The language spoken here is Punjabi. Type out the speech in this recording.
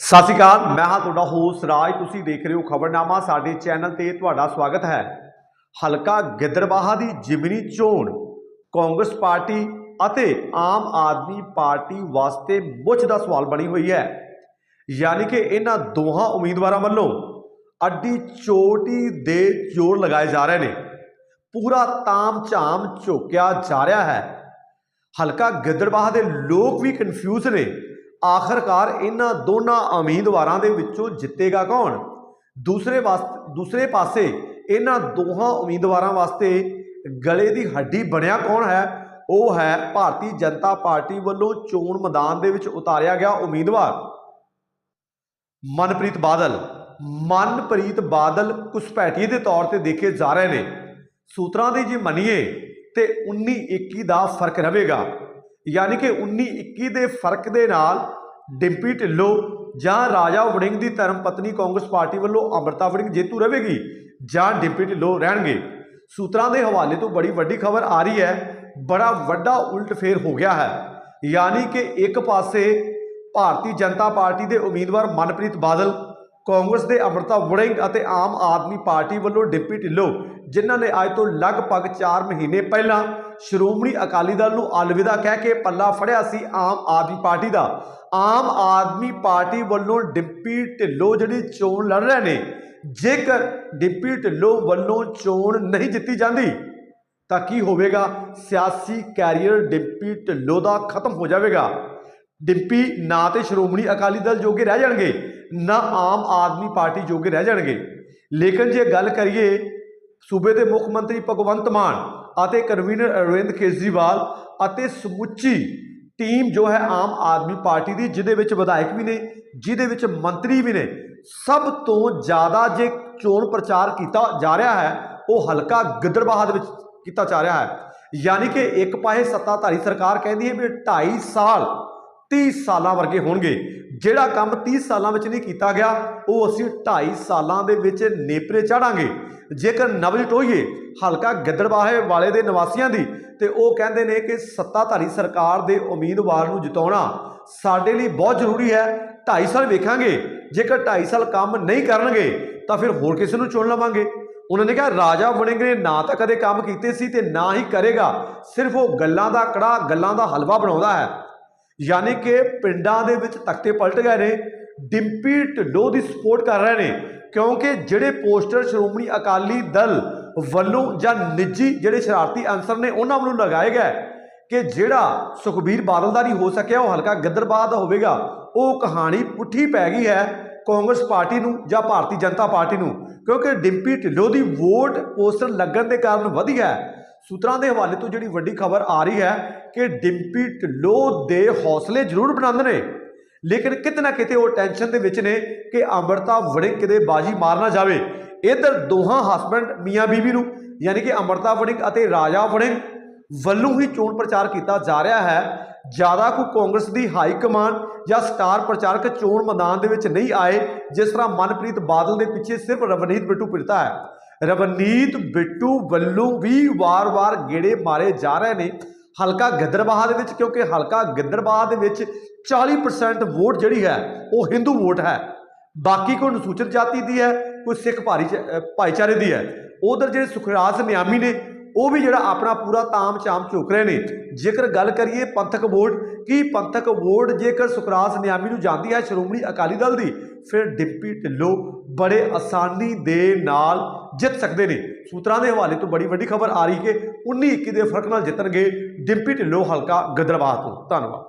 ਸਤਿ ਸ਼੍ਰੀ ਅਕਾਲ, ਮੈਂ ਹਾਂ ਤੁਹਾਡਾ ਹੋਸਟ ਰਾਜ, ਤੁਸੀਂ ਦੇਖ ਰਹੇ ਹੋ ਖਬਰਨਾਮਾ, ਸਾਡੇ ਚੈਨਲ ਤੇ ਤੁਹਾਡਾ ਸਵਾਗਤ ਹੈ। ਹਲਕਾ ਗਿੱਦੜਬਾਹਾ ਦੀ ਜਿਮਨੀ ਚੋਣ, ਕਾਂਗਰਸ ਪਾਰਟੀ ਅਤੇ ਆਮ ਆਦਮੀ ਪਾਰਟੀ ਵਾਸਤੇ ਮੁੱਛ ਦਾ ਸਵਾਲ ਬਣੀ ਹੋਈ ਹੈ। ਯਾਨੀ ਕਿ ਇਹਨਾਂ ਦੋਹਾਂ ਉਮੀਦਵਾਰਾਂ ਵੱਲੋਂ ਅੱਡੀ ਚੋਟੀ ਦੇ ਜੋਰ ਲਗਾਏ ਜਾ ਰਹੇ ਨੇ। ਪੂਰਾ ਤਾਮ ਝਾਮ ਝੋਕਿਆ ਜਾ ਰਿਹਾ ਹੈ। ਹਲਕਾ ਗਿੱਦੜਬਾਹਾ ਦੇ ਲੋਕ ਵੀ ਕਨਫਿਊਜ਼ ਨੇ। ਆਖਰਕਾਰ ਇਹਨਾਂ ਦੋਨਾਂ ਉਮੀਦਵਾਰਾਂ ਦੇ ਵਿੱਚੋਂ ਜਿੱਤੇਗਾ ਕੌਣ? ਦੂਸਰੇ ਵਾਸਤੇ ਦੂਸਰੇ ਪਾਸੇ ਇਹਨਾਂ ਦੋਹਾਂ ਉਮੀਦਵਾਰਾਂ ਵਾਸਤੇ ਗਲੇ ਦੀ ਹੱਡੀ ਬਣਿਆ ਕੌਣ ਹੈ? ਉਹ ਹੈ ਭਾਰਤੀ ਜਨਤਾ ਪਾਰਟੀ ਵੱਲੋਂ ਚੋਣ ਮੈਦਾਨ ਦੇ ਵਿੱਚ ਉਤਾਰਿਆ ਗਿਆ ਉਮੀਦਵਾਰ ਮਨਪ੍ਰੀਤ ਬਾਦਲ। ਮਨਪ੍ਰੀਤ ਬਾਦਲ ਘੁਸਪੈਠੀ ਦੇ ਤੌਰ ਤੇ ਦੇਖੇ ਜਾ ਰਹੇ ਨੇ। ਸੂਤਰਾਂ ਦੀ ਜੇ ਮੰਨੀਏ ਤੇ 19 21 ਦਾ ਫ਼ਰਕ ਰਹੇਗਾ। ਯਾਨੀ ਕਿ 19 21 ਦੇ ਫ਼ਰਕ ਦੇ ਨਾਲ ਡਿੰਪੀ ਢਿੱਲੋਂ ਜਾਂ ਰਾਜਾ ਵੜਿੰਗ ਦੀ ਧਰਮ ਪਤਨੀ ਕਾਂਗਰਸ ਪਾਰਟੀ ਵੱਲੋਂ ਅੰਮ੍ਰਿਤਾ ਵੜਿੰਗ ਜੇਤੂ ਰਹੇਗੀ ਜਾਂ ਡਿੰਪੀ ਢਿੱਲੋਂ ਰਹਿਣਗੇ? ਸੂਤਰਾਂ ਦੇ ਹਵਾਲੇ ਤੋਂ ਬੜੀ ਵੱਡੀ ਖਬਰ ਆ ਰਹੀ ਹੈ, ਬੜਾ ਵੱਡਾ ਉਲਟ ਫੇਰ ਹੋ ਗਿਆ ਹੈ। ਯਾਨੀ ਕਿ ਇੱਕ ਪਾਸੇ ਭਾਰਤੀ ਜਨਤਾ ਪਾਰਟੀ ਦੇ ਉਮੀਦਵਾਰ ਮਨਪ੍ਰੀਤ ਬਾਦਲ ਕਾਂਗਰਸ ਦੇ ਅੰਮ੍ਰਿਤਾ ਵੜਿੰਗ ਅਤੇ ਆਮ ਆਦਮੀ ਪਾਰਟੀ ਵੱਲੋਂ ਡਿੰਪੀ ਢਿੱਲੋਂ, ਜਿਨ੍ਹਾਂ ਨੇ ਅੱਜ ਤੋਂ ਲਗਭਗ 4 ਮਹੀਨੇ ਪਹਿਲਾਂ ਸ਼੍ਰੋਮਣੀ ਅਕਾਲੀ ਦਲ ਨੂੰ ਅਲਵਿਦਾ ਕਹਿ ਕੇ ਪੱਲਾ ਫੜਿਆ ਸੀ ਆਮ ਆਦਮੀ ਪਾਰਟੀ ਦਾ। ਆਮ ਆਦਮੀ ਪਾਰਟੀ ਵੱਲੋਂ ਡਿੰਪੀ ਢਿੱਲੋਂ ਜਿਹੜੀ ਚੋਣ ਲੜ ਰਹੇ ਨੇ, ਜੇਕਰ ਡਿੰਪੀ ਢਿੱਲੋਂ ਵੱਲੋਂ ਚੋਣ ਨਹੀਂ ਜਿੱਤੀ ਜਾਂਦੀ, ਤਾਂ ਕੀ ਹੋਵੇਗਾ? ਸਿਆਸੀ ਕੈਰੀਅਰ ਡਿੰਪੀ ਢਿੱਲੋਂ ਦਾ ਖਤਮ ਹੋ ਜਾਵੇਗਾ। ਡਿੰਪੀ ਨਾ ਤੇ ਸ਼੍ਰੋਮਣੀ ਅਕਾਲੀ ਦਲ ਜੋਗੇ ਰਹਿ ਜਾਣਗੇ, ਨਾ ਆਮ ਆਦਮੀ ਪਾਰਟੀ ਜੋਗੇ ਰਹਿ ਜਾਣਗੇ। ਲੇਕਿਨ ਜੇ ਗੱਲ ਕਰੀਏ ਸੂਬੇ ਦੇ ਮੁੱਖ ਮੰਤਰੀ ਭਗਵੰਤ ਮਾਨ ਅਤੇ ਕਨਵੀਨਰ ਅਰਵਿੰਦ ਕੇਜਰੀਵਾਲ ਅਤੇ ਸਮੁੱਚੀ ਟੀਮ ਜੋ ਹੈ ਆਮ ਆਦਮੀ ਪਾਰਟੀ ਦੀ, ਜਿਹਦੇ ਵਿੱਚ ਵਿਧਾਇਕ ਵੀ ਨੇ, ਜਿਹਦੇ ਵਿੱਚ ਮੰਤਰੀ ਵੀ ਨੇ, ਸਭ ਤੋਂ ਜ਼ਿਆਦਾ ਜੇ ਚੋਣ ਪ੍ਰਚਾਰ ਕੀਤਾ ਜਾ ਰਿਹਾ ਹੈ, ਉਹ ਹਲਕਾ ਗਿੱਦੜਬਾਹਾ ਦੇ ਵਿੱਚ ਕੀਤਾ ਜਾ ਰਿਹਾ ਹੈ। ਯਾਨੀ ਕਿ ਇੱਕ ਪਾਸੇ ਸੱਤਾਧਾਰੀ ਸਰਕਾਰ ਕਹਿੰਦੀ ਹੈ ਵੀ 2.5 ਸਾਲ 30 ਸਾਲਾਂ ਵਰਗੇ ਹੋਣਗੇ। ਜਿਹੜਾ ਕੰਮ 30 ਸਾਲਾਂ ਵਿੱਚ ਨਹੀਂ ਕੀਤਾ ਗਿਆ, ਉਹ ਅਸੀਂ 2.5 ਸਾਲਾਂ ਦੇ ਵਿੱਚ ਨੇਪਰੇ ਚਾੜਾਂਗੇ। ਜੇਕਰ ਨਵਜ ਹੋਈਏ ਹਲਕਾ ਗਿੱਦੜਬਾਹੇ ਵਾਲੇ ਦੇ ਨਿਵਾਸੀਆਂ ਦੀ, ਤੇ ਉਹ ਕਹਿੰਦੇ ਨੇ ਕਿ ਸੱਤਾਧਾਰੀ ਸਰਕਾਰ ਦੇ ਉਮੀਦਵਾਰ ਨੂੰ ਜਿਤਾਉਣਾ ਸਾਡੇ ਲਈ ਬਹੁਤ ਜ਼ਰੂਰੀ ਹੈ। 2.5 ਸਾਲ ਵੇਖਾਂਗੇ। ਜੇਕਰ 2.5 ਸਾਲ ਕੰਮ ਨਹੀਂ ਕਰਨਗੇ, ਤਾਂ ਫਿਰ ਹੋਰ ਕਿਸੇ ਨੂੰ ਚੁਣ ਲਵਾਂਗੇ। ਉਹਨਾਂ ਨੇ ਕਿਹਾ, ਰਾਜਾ ਵੜਿੰਗ ਨੇ ਨਾ ਤਾਂ ਕਦੇ ਕੰਮ ਕੀਤੇ ਸੀ ਤੇ ਨਾ ਹੀ ਕਰੇਗਾ। ਸਿਰਫ ਉਹ ਗੱਲਾਂ ਦਾ ਕੜਾ, ਗੱਲਾਂ ਦਾ ਹਲਵਾ ਬਣਾਉਂਦਾ ਹੈ। ਯਾਨੀ ਕਿ ਪਿੰਡਾਂ ਦੇ ਵਿੱਚ ਤਖਤੇ ਪਲਟ ਗਏ ਨੇ, ਡਿੰਪੀ ਢਿੱਲੋਂ ਦੀ ਸਪੋਰਟ ਕਰ ਰਹੇ ਨੇ, ਕਿਉਂਕਿ ਜਿਹੜੇ ਪੋਸਟਰ ਸ਼੍ਰੋਮਣੀ ਅਕਾਲੀ ਦਲ ਵੱਲੋਂ ਜਾਂ ਨਿੱਜੀ ਜਿਹੜੇ ਸ਼ਰਾਰਤੀ ਅਨਸਰ ਨੇ, ਉਹਨਾਂ ਵੱਲੋਂ ਲਗਾਏ ਗਏ ਕਿ ਜਿਹੜਾ ਸੁਖਬੀਰ ਬਾਦਲ ਦਾ ਨਹੀਂ ਹੋ ਸਕਿਆ, ਉਹ ਹਲਕਾ ਗਿੱਦੜਬਾਹ ਦਾ ਹੋਵੇਗਾ, ਉਹ ਕਹਾਣੀ ਪੁੱਠੀ ਪੈ ਗਈ ਹੈ ਕਾਂਗਰਸ ਪਾਰਟੀ ਨੂੰ ਜਾਂ ਭਾਰਤੀ ਜਨਤਾ ਪਾਰਟੀ ਨੂੰ, ਕਿਉਂਕਿ ਡਿੰਪੀ ਢਿੱਲੋਂ ਦੀ ਵੋਟ ਪੋਸਟਰ ਲੱਗਣ ਦੇ ਕਾਰਨ ਵਧੀ ਹੈ। ਸੂਤਰਾਂ ਦੇ ਹਵਾਲੇ ਤੋਂ ਜਿਹੜੀ ਵੱਡੀ ਖਬਰ ਆ ਰਹੀ ਹੈ ਕਿ ਡਿੰਪੀ ਢਿੱਲੋ ਦੇ ਹੌਸਲੇ ਜ਼ਰੂਰ ਬੁਲੰਦ ਨੇ। ਲੇਕਿਨ ਕਿਤੇ ਨਾ ਕਿਤੇ ਉਹ ਟੈਨਸ਼ਨ ਦੇ ਵਿੱਚ ਨੇ ਕਿ ਅੰਮ੍ਰਿਤਾ ਵੜਿੰਗ ਕਿਤੇ ਬਾਜੀ ਮਾਰ ਨਾ ਜਾਵੇ। ਇਧਰ ਦੋਹਾਂ ਹਸਬੰਡ ਮੀਆਂ ਬੀਬੀ ਨੂੰ, ਯਾਨੀ ਕਿ ਅੰਮ੍ਰਿਤਾ ਵੜਿੰਗ ਅਤੇ ਰਾਜਾ ਵੜਿੰਗ ਵੱਲੋਂ ਹੀ ਚੋਣ ਪ੍ਰਚਾਰ ਕੀਤਾ ਜਾ ਰਿਹਾ ਹੈ। ਜ਼ਿਆਦਾ ਕੋ ਕਾਂਗਰਸ ਦੀ ਹਾਈ ਕਮਾਨ ਜਾਂ ਸਟਾਰ ਪ੍ਰਚਾਰਕ ਚੋਣ ਮੈਦਾਨ ਦੇ ਵਿੱਚ ਨਹੀਂ ਆਏ, ਜਿਸ ਤਰ੍ਹਾਂ ਮਨਪ੍ਰੀਤ ਬਾਦਲ ਦੇ ਪਿੱਛੇ ਸਿਰਫ ਰਵਨੀਤ ਬਿੱਟੂ ਫਿਰਦਾ ਹੈ। ਰਵਨੀਤ ਬਿੱਟੂ ਵੱਲੋਂ ਵੀ ਵਾਰ-ਵਾਰ ਗੇੜੇ ਮਾਰੇ ਜਾ ਰਹੇ ਨੇ। ਹਲਕਾ ਗਿੱਦੜਬਾਹਾ ਦੇ ਵਿੱਚ, ਕਿਉਂਕਿ ਹਲਕਾ ਗਿੱਦੜਬਾਹਾ ਦੇ ਵਿੱਚ 40% ਵੋਟ ਜਿਹੜੀ ਹੈ, ਉਹ ਹਿੰਦੂ ਵੋਟ ਹੈ। ਬਾਕੀ ਕੋਈ ਅਨੁਸੂਚਿਤ ਜਾਤੀ ਦੀ ਹੈ, ਕੋਈ ਸਿੱਖ ਭਾਰੀ ਭਾਈਚਾਰੇ ਦੀ ਹੈ। ਉਧਰ ਜਿਹੜੇ ਸੁਖਰਾਜ ਨਿਆਮੀ ਨੇ ਉਹ ਵੀ ਜਿਹੜਾ ਆਪਣਾ ਪੂਰਾ ਤਾਮ ਚਾਮ ਝੋਕ ਰਹੇ ਨੇ। ਜੇਕਰ ਗੱਲ ਕਰੀਏ ਪੰਥਕ ਵੋਟ, ਕੀ ਪੰਥਕ ਵੋਟ ਜੇਕਰ ਸੁਖਰਾਜ ਨਿਆਮੀ ਨੂੰ ਜਾਂਦੀ ਹੈ ਸ਼੍ਰੋਮਣੀ ਅਕਾਲੀ ਦਲ ਦੀ, ਫਿਰ ਡਿੰਪੀ ਢਿੱਲੋਂ ਬੜੇ ਆਸਾਨੀ ਦੇ ਨਾਲ ਜਿੱਤ ਸਕਦੇ ਨੇ। ਸੂਤਰਾਂ ਦੇ ਹਵਾਲੇ ਤੋਂ ਬੜੀ ਵੱਡੀ ਖਬਰ ਆ ਰਹੀ ਕਿ 19 21 ਦੇ ਫ਼ਰਕ ਨਾਲ ਜਿੱਤਣਗੇ ਡਿੰਪੀ ਢਿੱਲੋਂ ਹਲਕਾ ਗਦਰਵਾਹ ਤੋਂ। ਧੰਨਵਾਦ।